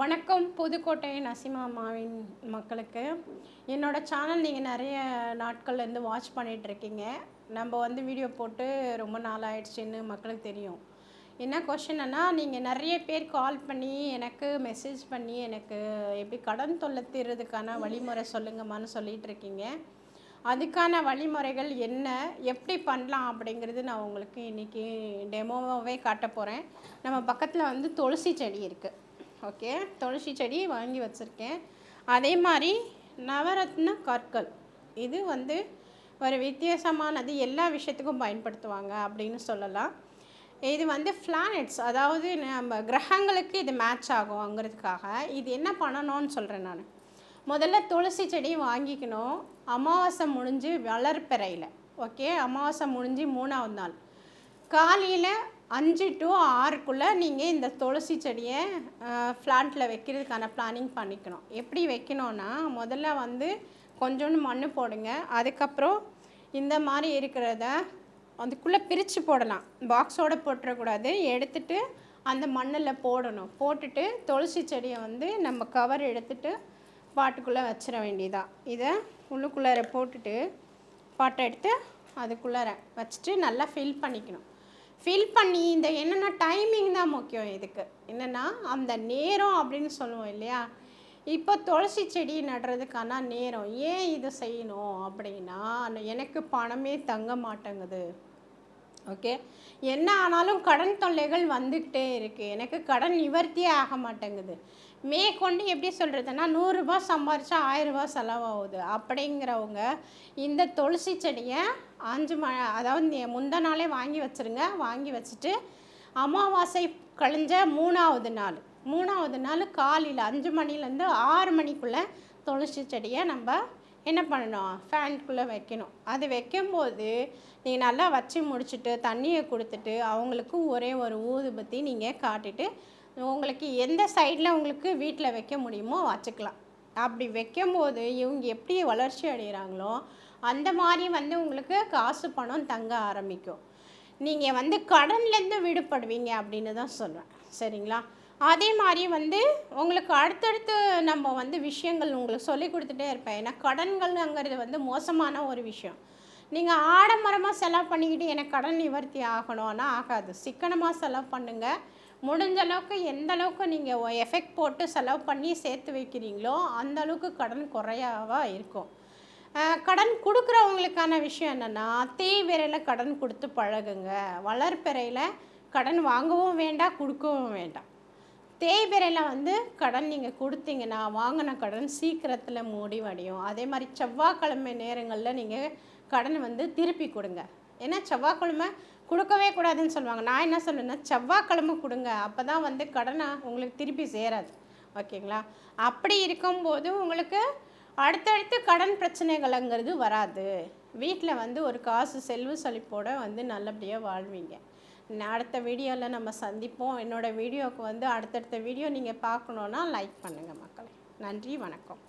வணக்கம் புதுக்கோட்டை நசிமா அம்மாவின் மக்களுக்கு. என்னோடய சேனல் நீங்கள் நிறைய நாட்கள்லேருந்து வாட்ச் பண்ணிகிட்ருக்கீங்க நம்ம வந்து வீடியோ போட்டு ரொம்ப நாள் ஆயிடுச்சுன்னு மக்களுக்கு தெரியும். என்ன கொஷின்னா நீங்கள் நிறைய பேர் கால் பண்ணி எனக்கு மெசேஜ் பண்ணி எனக்கு எப்படி கடன் தொல்லை தீர்றதுக்கான வழிமுறை சொல்லுங்கம்மான்னு சொல்லிகிட்டு இருக்கீங்க அதுக்கான வழிமுறைகள் என்ன? எப்படி பண்ணலாம் அப்படிங்கிறது நான் உங்களுக்கு இன்றைக்கி டெமோவாகவே காட்ட போகிறேன் நம்ம பக்கத்தில் வந்து துளசி செடி இருக்குது ஓகே துளசி செடி வாங்கி வச்சுருக்கேன். அதே மாதிரி நவரத்ன கற்கள். இது வந்து ஒரு வித்தியாசமானது. எல்லா விஷயத்துக்கும் பயன்படுத்துவாங்க அப்படின்னு சொல்லலாம். இது வந்து பிளானட்ஸ் அதாவது நம்ம கிரகங்களுக்கு இது மேட்ச் ஆகுங்கிறதுக்காக இது என்ன பண்ணணும்னு சொல்கிறேன் நான். முதல்ல துளசி செடி வாங்கிக்கணும். அமாவாசை முடிஞ்சு வளர்ப்பிறையில். ஓகே அமாவாசை முடிஞ்சு மூணாவது நாள். காலையில் அஞ்சு டு ஆறுக்குள்ளே நீங்கள் இந்த துளசி செடியை ஃப்ளாட்டில் வைக்கிறதுக்கான பிளானிங் பண்ணிக்கணும். எப்படி வைக்கணும்னா முதல்ல வந்து கொஞ்சோண்டு மண் போடுங்க. அதுக்கப்புறம் இந்த மாதிரி இருக்கிறத அதுக்குள்ளே பிரித்து போடலாம். பாக்ஸோடு போட்டுறக்கூடாது. எடுத்துட்டு அந்த மண்ணில் போடணும். போட்டுட்டு துளசி செடியை வந்து நம்ம கவர் எடுத்துட்டு பாட்டுக்குள்ளே வச்சிட வேண்டியதான் இதை உள்ளுக்குள்ளார போட்டுட்டு பாட்டை எடுத்து அதுக்குள்ளார வச்சுட்டு நல்லா ஃபில் பண்ணிக்கணும். ஃபில் பண்ணி இந்த என்னென்னா டைமிங் தான் முக்கியம் இதுக்கு. என்னென்னா அந்த நேரம் அப்படின்னு சொல்லுவோம் இல்லையா? இப்போ துளசி செடி நடுறதுக்கான நேரம். ஏன் இதை செய்யணும் அப்படின்னா எனக்கு பணமே தங்க மாட்டேங்குது. ஓகே? என்ன ஆனாலும் கடன் தொல்லைகள் வந்துக்கிட்டே இருக்குது எனக்கு கடன் நிவர்த்தியே ஆக மாட்டேங்குது. மேற்கொண்டு எப்படி சொல்கிறதுனா நூறுரூபா சம்பாரித்தா ஆயிரரூபா செலவாகுது. அப்படிங்கிறவங்க இந்த துளசி செடியை அஞ்சு ம அதாவது முந்த நாளே வாங்கி வச்சுருங்க. வாங்கி வச்சுட்டு அமாவாசை கழிஞ்ச மூணாவது நாள் மூணாவது நாள் காலையில் அஞ்சு மணிலேருந்து ஆறு மணிக்குள்ளே துளசி செடியை நம்ம என்ன பண்ணணும்? ஃபேனுக்குள்ளே வைக்கணும். அது வைக்கும்போது நீங்கள் நல்லா வச்சு முடிச்சுட்டு தண்ணியை கொடுத்துட்டு அவங்களுக்கு ஒரே ஒரு ஊதுபத்தி நீங்கள் காட்டிட்டு உங்களுக்கு எந்த சைடில் உங்களுக்கு வீட்டில் வைக்க முடியுமோ வச்சுக்கலாம். அப்படி வைக்கும்போது இவங்க எப்படி வளர்ச்சி அடைகிறாங்களோ அந்த மாதிரி வந்து உங்களுக்கு காசு பணம் தங்க ஆரம்பிக்கும். நீங்கள் வந்து கடன்லேருந்து விடுபடுவீங்க அப்படின்னு தான் சொல்கிறேன் சரிங்களா? அதே மாதிரி வந்து உங்களுக்கு அடுத்தடுத்து நம்ம வந்து விஷயங்கள் உங்களுக்கு சொல்லி கொடுத்துட்டே இருப்பேன். ஏன்னா கடன்கள்ங்கிறது வந்து மோசமான ஒரு விஷயம். நீங்கள் ஆடம்பரமாக செலவு பண்ணிக்கிட்டு எனக்கு கடன் நிவர்த்தி ஆகணும்னா ஆகாது. சிக்கனமாக செலவு பண்ணுங்கள் முடிஞ்ச அளவுக்கு எந்த அளவுக்கு நீங்கள் எஃபெக்ட் போட்டு செலவு பண்ணி சேர்த்து வைக்கிறீங்களோ அந்த அளவுக்கு கடன் குறையாவா இருக்கும். கடன் கொடுக்குறவங்களுக்கான விஷயம் என்னென்னா தேவையில் கடன் கொடுத்து பழகுங்க. வளர்ப்பிறையில் கடன் வாங்கவும் வேண்டாம் கொடுக்கவும் வேண்டாம். தேய்பிறையில் வந்து கடன் நீங்கள் கொடுத்தீங்கன்னா வாங்கின கடன் சீக்கிரத்தில் மூடி வடியும். அதே மாதிரி செவ்வாய்க்கிழமை நேரங்களில் நீங்கள் கடன் வந்து திருப்பி கொடுங்க. ஏன்னா செவ்வாய்க்கிழமை கொடுக்கவே கூடாதுன்னு சொல்லுவாங்க. நான் என்ன சொல்லுன்னா செவ்வாய்க்கிழமை கொடுங்க. அப்போ தான் வந்து கடனை உங்களுக்கு திருப்பி சேராது. ஓகேங்களா? அப்படி இருக்கும்போது உங்களுக்கு அடுத்தடுத்து கடன் பிரச்சனைகள்ங்கிறது வராது. வீட்டில் வந்து ஒரு காசு செல்வ செழிப்போடு வந்து நல்லபடியாக வாழ்வீங்க. அடுத்த வீடியோவில் நம்ம சந்திப்போம். என்னோடய வீடியோவுக்கு வந்து அடுத்தடுத்த வீடியோ நீங்கள் பார்க்கணுன்னா லைக் பண்ணுங்கள் மக்களை. நன்றி வணக்கம்.